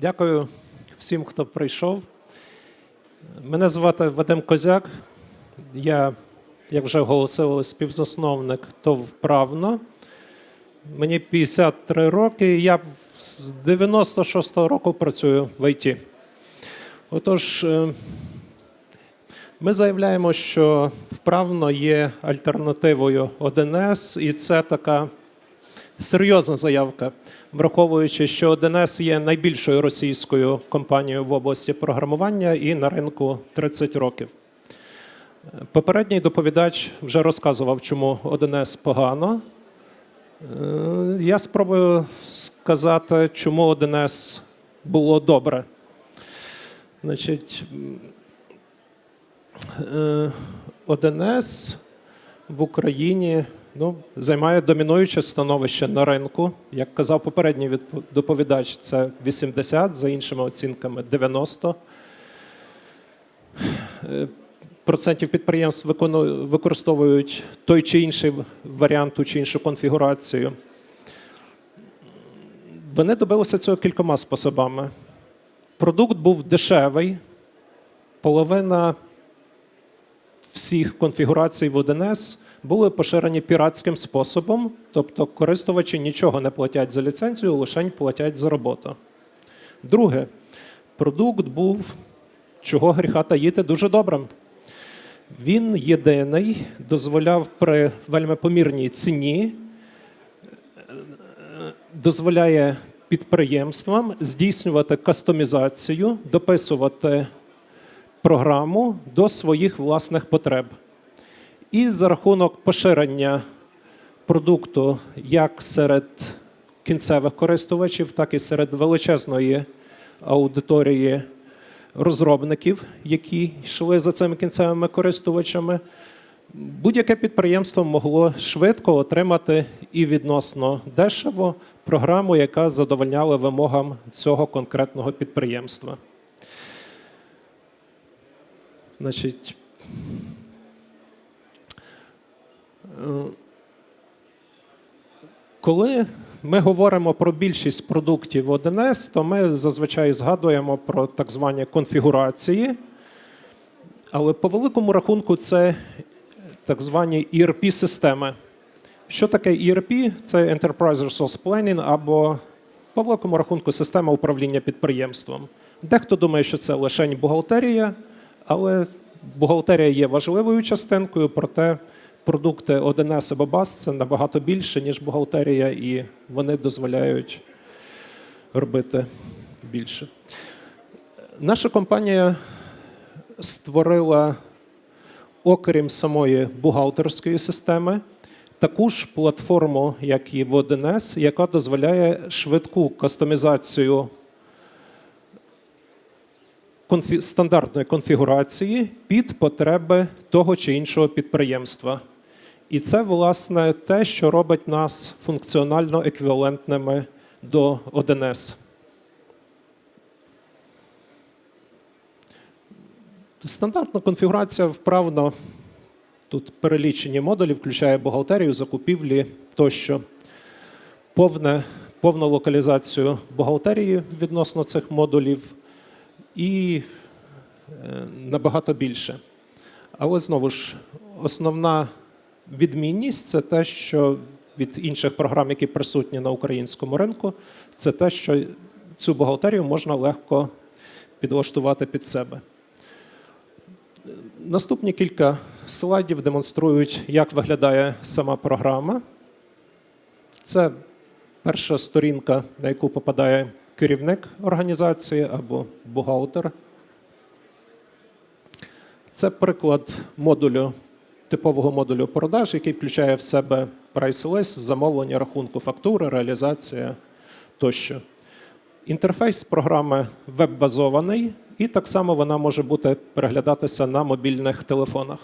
Дякую всім, хто прийшов. Мене звати Вадим Козяк. Я, як вже оголосили, співзасновник ТОВ «Вправно». Мені 53 роки, і я з 96-го року працюю в ІТ. Отож, е, ми заявляємо, що вправно є альтернативою 1С, і це така серйозна заявка, враховуючи, що 1С є найбільшою російською компанією в області програмування і на ринку 30 років. Попередній доповідач вже розказував, чому 1С погано. Е, Я спробую сказати, чому 1С було добре. Значить, е, 1С в Україні ну, займає домінуюче становище на ринку. Як казав попередній доповідач, це 80, за іншими оцінками 90. Е, Процентів підприємств використовують той чи інший варіант, чи іншу конфігурацію. Вони добилися цього кількома способами. Продукт був дешевий, половина всіх конфігурацій в 1С були поширені піратським способом, тобто користувачі нічого не платять за ліцензію, лише платять за роботу. Друге, продукт був, чого гріха таїти, дуже добрим. Він єдиний дозволяв при вельми помірній ціні, е, дозволяє підприємствам здійснювати кастомізацію, дописувати програму до своїх власних потреб. І за рахунок поширення продукту як серед кінцевих користувачів, так і серед величезної аудиторії розробників, які йшли за цими кінцевими користувачами, будь-яке підприємство могло швидко отримати і відносно дешево програму, яка задовольняла вимогам цього конкретного підприємства. Значить, коли ми говоримо про більшість продуктів 1С, то ми зазвичай згадуємо про так звані конфігурації. Але по великому рахунку це так звані ERP-системи. Що таке ERP? Це Enterprise Resource Planning або по великому рахунку система управління підприємством. Дехто думає, що це лише бухгалтерія, але бухгалтерія є важливою частинкою, проте продукти 1С або BAS – це набагато більше, ніж бухгалтерія, і вони дозволяють робити більше. Наша компанія створила, окрім самої бухгалтерської системи, таку ж платформу, як і в 1С, яка дозволяє швидку кастомізацію конфі- стандартної конфігурації під потреби того чи іншого підприємства. І це, власне, те, що робить нас функціонально еквівалентними до 1С. Стандартна конфігурація вправно тут перелічені модулі, включає бухгалтерію, закупівлі тощо. Повне, повну локалізацію бухгалтерії відносно цих модулів і е, набагато більше. Але знову ж, основна відмінність це те, що від інших програм, які присутні на українському ринку, це те, що цю бухгалтерію можна легко підлаштувати під себе. Наступні кілька слайдів демонструють, як виглядає сама програма. Це перша сторінка, на яку попадає керівник організації або бухгалтер. Це приклад модулю, типового модулю продаж, який включає в себе прайс-лист, замовлення рахунку фактури, реалізація тощо. Інтерфейс програми веб-базований, і так само вона може бути переглядатися на мобільних телефонах.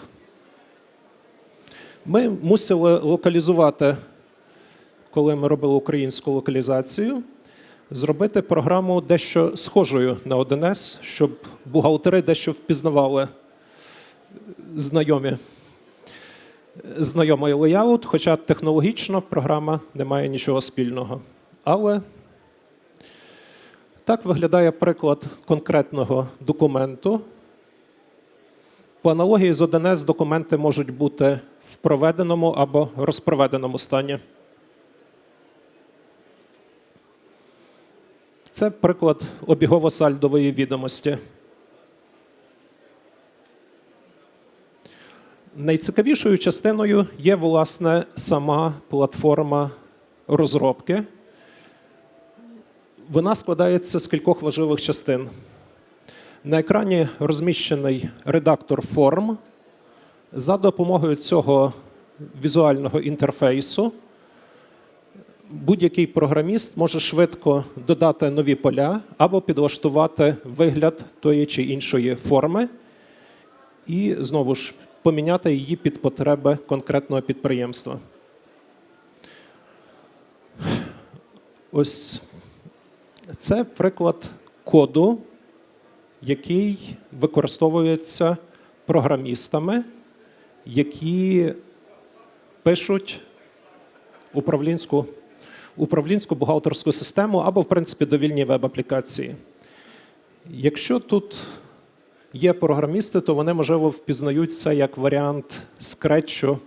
Ми мусили локалізувати, коли ми робили українську локалізацію, зробити програму дещо схожою на 1С, щоб бухгалтери дещо впізнавали знайомі. Знайомий леяут, хоча технологічно програма не має нічого спільного. Але Так виглядає приклад конкретного документу. По аналогії з 1С документи можуть бути в проведеному або розпроведеному стані. Це приклад обігово-сальдової відомості. Найцікавішою частиною є, власне, сама платформа розробки. Вона складається з кількох важливих частин. На екрані розміщений редактор форм. За допомогою цього візуального інтерфейсу будь-який програміст може швидко додати нові поля або підлаштувати вигляд тої чи іншої форми, і знову ж поміняти її під потреби конкретного підприємства. Ось це приклад коду, який використовується програмістами, які пишуть управлінську, управлінську бухгалтерську систему або, в принципі, довільні веб-аплікації. Якщо тут є програмісти, то вони, можливо, впізнають це як варіант скретчу.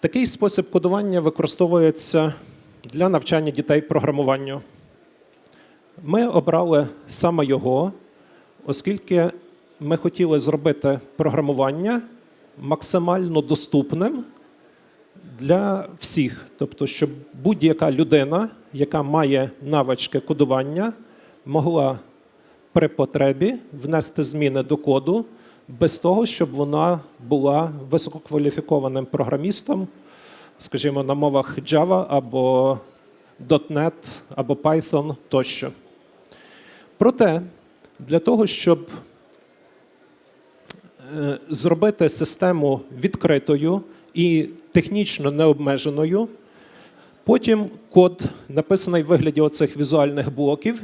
Такий спосіб кодування використовується для навчання дітей програмуванню. Ми обрали саме його, оскільки ми хотіли зробити програмування максимально доступним для всіх. Тобто, щоб будь-яка людина, яка має навички кодування, могла при потребі внести зміни до коду без того, щоб вона була висококваліфікованим програмістом, скажімо, на мовах Java або .NET або Python тощо. Проте, для того, щоб е, зробити систему відкритою і технічно необмеженою, потім код, написаний в вигляді оцих візуальних блоків,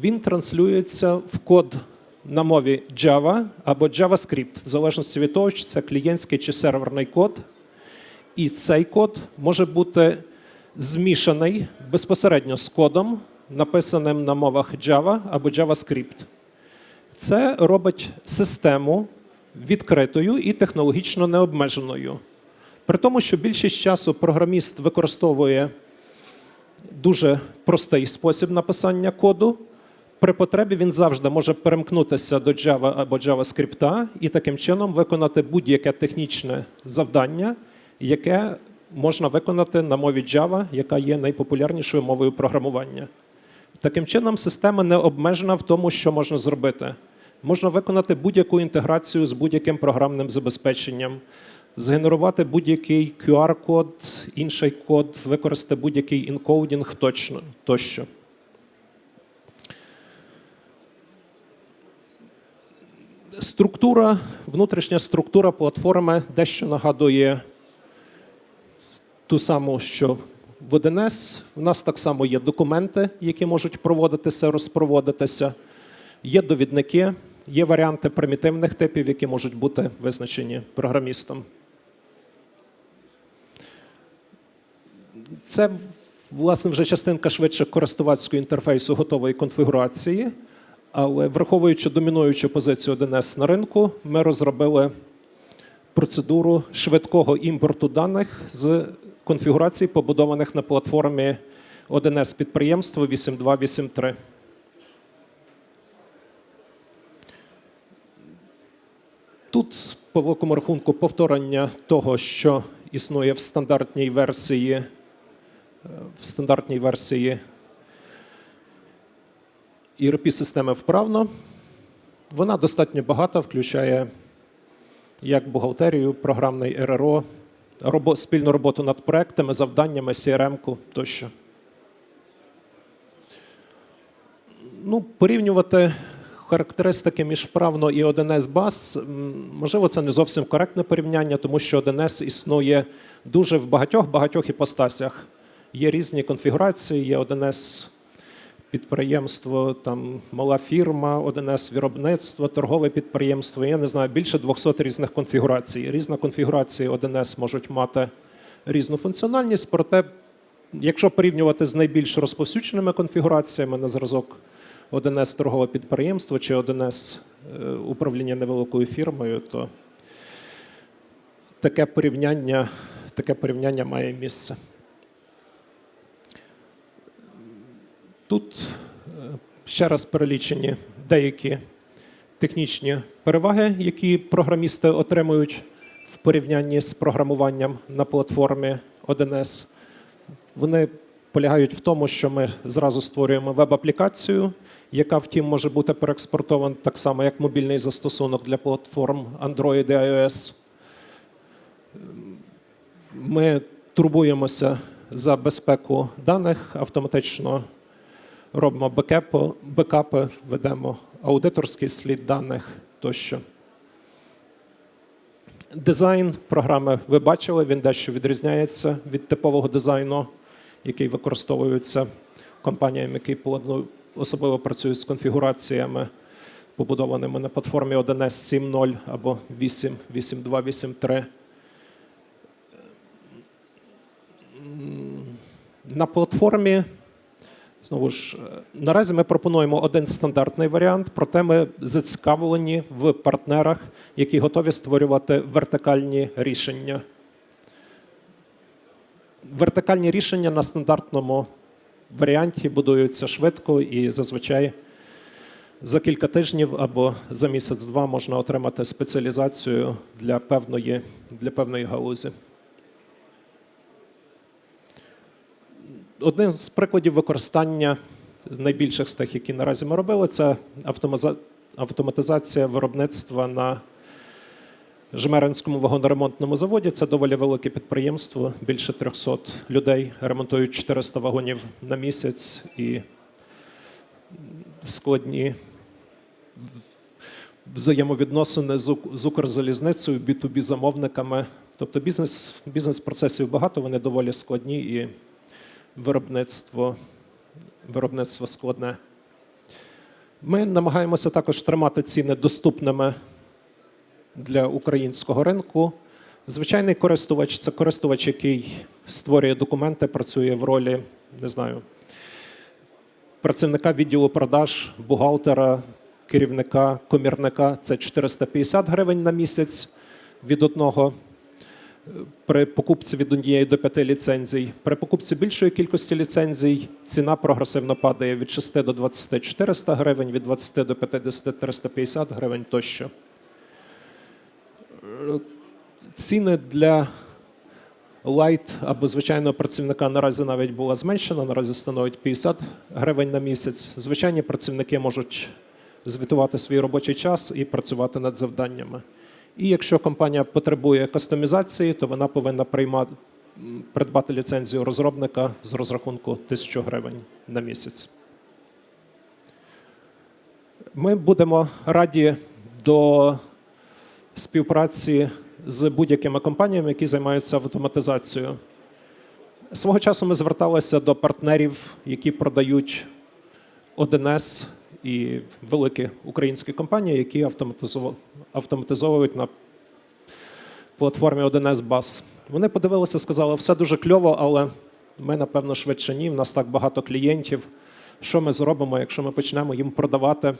він транслюється в код на мові Java або JavaScript, в залежності від того, чи це клієнтський чи серверний код. І цей код може бути змішаний безпосередньо з кодом, написаним на мовах Java або JavaScript. Це робить систему відкритою і технологічно необмеженою. При тому, що більшість часу програміст використовує дуже простий спосіб написання коду. При потребі він завжди може перемкнутися до Java або JavaScript і таким чином виконати будь-яке технічне завдання, яке можна виконати на мові Java, яка є найпопулярнішою мовою програмування. Таким чином, система не обмежена в тому, що можна зробити. Можна виконати будь-яку інтеграцію з будь-яким програмним забезпеченням, згенерувати будь-який QR-код, інший код, використати будь-який інкодінг точно, тощо. Структура, внутрішня структура платформи дещо нагадує ту саму, що в 1С. У нас так само є документи, які можуть проводитися, розпроводитися. Є довідники, є варіанти примітивних типів, які можуть бути визначені програмістом. Це, власне, вже частинка швидше користувацького інтерфейсу готової конфігурації. Але враховуючи домінуючу позицію 1С на ринку, ми розробили процедуру швидкого імпорту даних з конфігурацій, побудованих на платформі 1С підприємства 8283. Тут, по великому рахунку, повторення того, що існує в стандартній версії, в стандартній версії erp системи вправно. Вона достатньо багата, включає як бухгалтерію, програмний РРО, робо, спільну роботу над проектами, завданнями, CRM-ку тощо. Ну, порівнювати характеристики між вправно і 1С баз, можливо, це не зовсім коректне порівняння, тому що 1С існує дуже в багатьох-багатьох іпостасях. Є різні конфігурації, є 1С підприємство, там мала фірма, 1С виробництво, торгове підприємство. Я не знаю, більше 200 різних конфігурацій. Різна конфігурація 1С можуть мати різну функціональність, проте Якщо порівнювати з найбільш розповсюдженими конфігураціями на зразок 1С торгове підприємство чи 1С е, управління невеликою фірмою, то таке порівняння, таке порівняння має місце. Тут е, ще раз перелічені деякі технічні переваги, які програмісти отримують в порівнянні з програмуванням на платформі 1С. Вони полягають в тому, що ми зразу створюємо веб-аплікацію, яка, втім, може бути переекспортована так само, як мобільний застосунок для платформ Android і iOS. Ми турбуємося за безпеку даних, автоматично робимо бекепи, бекапи, ведемо аудиторський слід даних тощо. Дизайн програми ви бачили, він дещо відрізняється від типового дизайну, який використовується компаніями, які особливо працюють з конфігураціями, побудованими на платформі 1С 7.0 або 8, 8.2, 8.3. М, На платформі Знову ж, е, наразі ми пропонуємо один стандартний варіант, проте ми зацікавлені в партнерах, які готові створювати вертикальні рішення. Вертикальні рішення на стандартному варіанті будуються швидко і зазвичай за кілька тижнів або за місяць-два можна отримати спеціалізацію для певної, для певної галузі. Одним з прикладів використання найбільших з тих, які наразі ми робили, це автоматизація виробництва на Жмеринському вагоноремонтному заводі. Це доволі велике підприємство. Більше 300 людей ремонтують 400 вагонів на місяць і складні взаємовідносини з Укрзалізницею, B2B замовниками. Тобто бізнес, бізнес-процесів багато, вони доволі складні і виробництво, виробництво складне. Ми намагаємося також тримати ціни доступними для українського ринку. Звичайний користувач це користувач, який створює документи, працює в ролі, не знаю, працівника відділу продаж, бухгалтера, керівника, комірника це 450 гривень на місяць від одного при покупці від однієї до п'яти ліцензій. При покупці більшої кількості ліцензій ціна прогресивно падає від 6 до 20 400 гривень, від 20 до 50 350 гривень тощо. Ціни для лайт або звичайного працівника наразі навіть була зменшена, наразі становить 50 гривень на місяць. Звичайні працівники можуть звітувати свій робочий час і працювати над завданнями. І якщо компанія потребує кастомізації, то вона повинна приймати, придбати ліцензію розробника з розрахунку 1000 гривень на місяць. Ми будемо раді до співпраці з будь-якими компаніями, які займаються автоматизацією. Свого часу ми зверталися до партнерів, які продають 1С і великі українські компанії, які автоматизов- автоматизовують на платформі 1С Bus. Вони подивилися, сказали, все дуже кльово, але ми, напевно, швидше ні. В нас так багато клієнтів. Що ми зробимо, якщо ми почнемо їм продавати,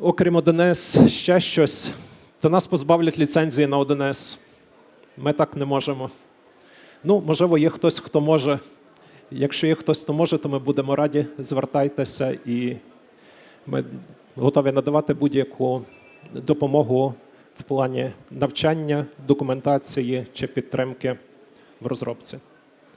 окрім 1С, ще щось, то нас позбавлять ліцензії на 1С. Ми так не можемо. Ну, можливо, є хтось, хто може. Якщо є хтось, хто може, то ми будемо раді. Звертайтеся і ми готові надавати будь-яку допомогу в плані навчання, документації чи підтримки в розробці.